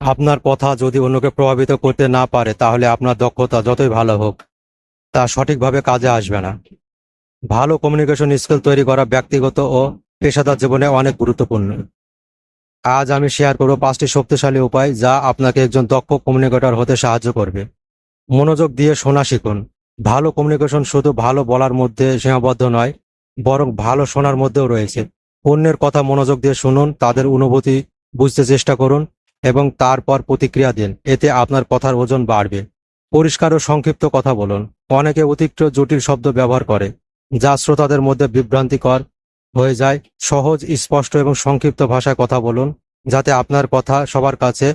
আপনার কথা যদি অন্যকে প্রভাবিত করতে না পারে, তাহলে আপনার দক্ষতা যতই ভালো হোক, তা সঠিকভাবে কাজে আসবে না। ভালো কমিউনিকেশন স্কিল তৈরি করা ব্যক্তিগত ও পেশাদার জীবনে অনেক গুরুত্বপূর্ণ। আজ আমি শেয়ার করব পাঁচটি শক্তিশালী উপায় যা আপনাকে একজন দক্ষ কমিউনিকেটর হতে সাহায্য করবে। মনোযোগ দিয়ে শোনা শিখুন। ভালো কমিউনিকেশন শুধু ভালো বলার মধ্যে সীমাবদ্ধ নয়, বরং ভালো শোনার মধ্যেও রয়েছে। অন্যের কথা মনোযোগ দিয়ে শুনুন, তাদের অনুভূতি বুঝতে চেষ্টা করুন এবং তারপর প্রতিক্রিয়া দিন। এতে আপনার কথার ওজন বাড়বে। পরিষ্কার ও সংক্ষিপ্ত কথা বলুন। অনেকে অতিরিক্ত জটিল শব্দ ব্যবহার করে, যা শ্রোতাদের মধ্যে বিভ্রান্তিকর হয়ে যায়। সহজ, স্পষ্ট এবং সংক্ষিপ্ত ভাষায় কথা বলুন, যাতে আপনার কথা সবার কাছে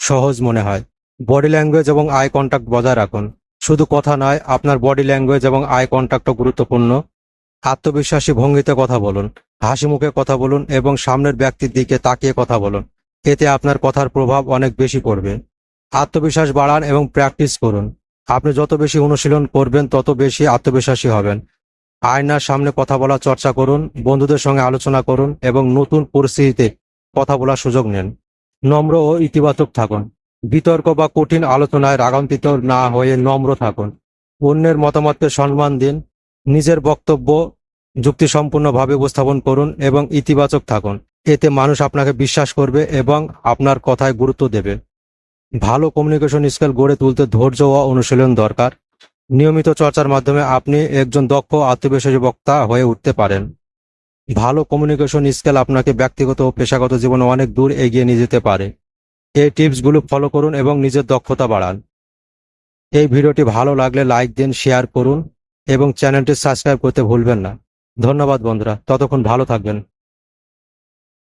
সহজ মনে হয়। বডি ল্যাঙ্গুয়েজ এবং আই কন্টাক্ট বজায় রাখুন। শুধু কথা নয়, আপনার বডি ল্যাঙ্গুয়েজ এবং আই কন্টাক্টও গুরুত্বপূর্ণ। আত্মবিশ্বাসী ভঙ্গিতে কথা বলুন হাসি মুখে কথা বলুন এবং সামনের ব্যক্তির দিকে তাকিয়ে কথা বলুন। এতে আপনার কথার প্রভাব অনেক বেশি পড়বে। আত্মবিশ্বাস বাড়ান এবং প্র্যাকটিস করুন। আপনি যত বেশি অনুশীলন করবেন, তত বেশি আত্মবিশ্বাসী হবেন। আয়নার সামনে কথা বলার চর্চা করুন, বন্ধুদের সঙ্গে আলোচনা করুন এবং নতুন পরিস্থিতিতে কথা বলার সুযোগ নেন। নম্র ও ইতিবাচক থাকুন। বিতর্ক বা কঠিন আলোচনায় রাগান্বিত না হয়ে নম্র থাকুন। অন্যের মতামতকে সম্মান দিন। নিজের বক্তব্য যুক্তিসম্পূর্ণভাবে উপস্থাপন করুন এবং ইতিবাচক থাকুন। এতে মানুষ আপনাকে বিশ্বাস করবে এবং আপনার কথায় গুরুত্ব দেবে। ভালো কমিউনিকেশন স্কিল গড়ে তুলতে ধৈর্য ও অনুশীলন দরকার। নিয়মিত চর্চার মাধ্যমে আপনি একজন দক্ষ আত্মবিশ্বাসী বক্তা হয়ে উঠতে পারেন। ভালো কমিউনিকেশন স্কিল আপনাকে ব্যক্তিগত ও পেশাগত জীবনে অনেক দূর এগিয়ে নিয়ে যেতে পারে। এই টিপসগুলো ফলো করুন এবং নিজের দক্ষতা বাড়ান। এই ভিডিওটি ভালো লাগলে লাইক দিন, শেয়ার করুন এবং চ্যানেলটি সাবস্ক্রাইব করতে ভুলবেন না। ধন্যবাদ বন্ধুরা, ততক্ষণ ভালো থাকবেন।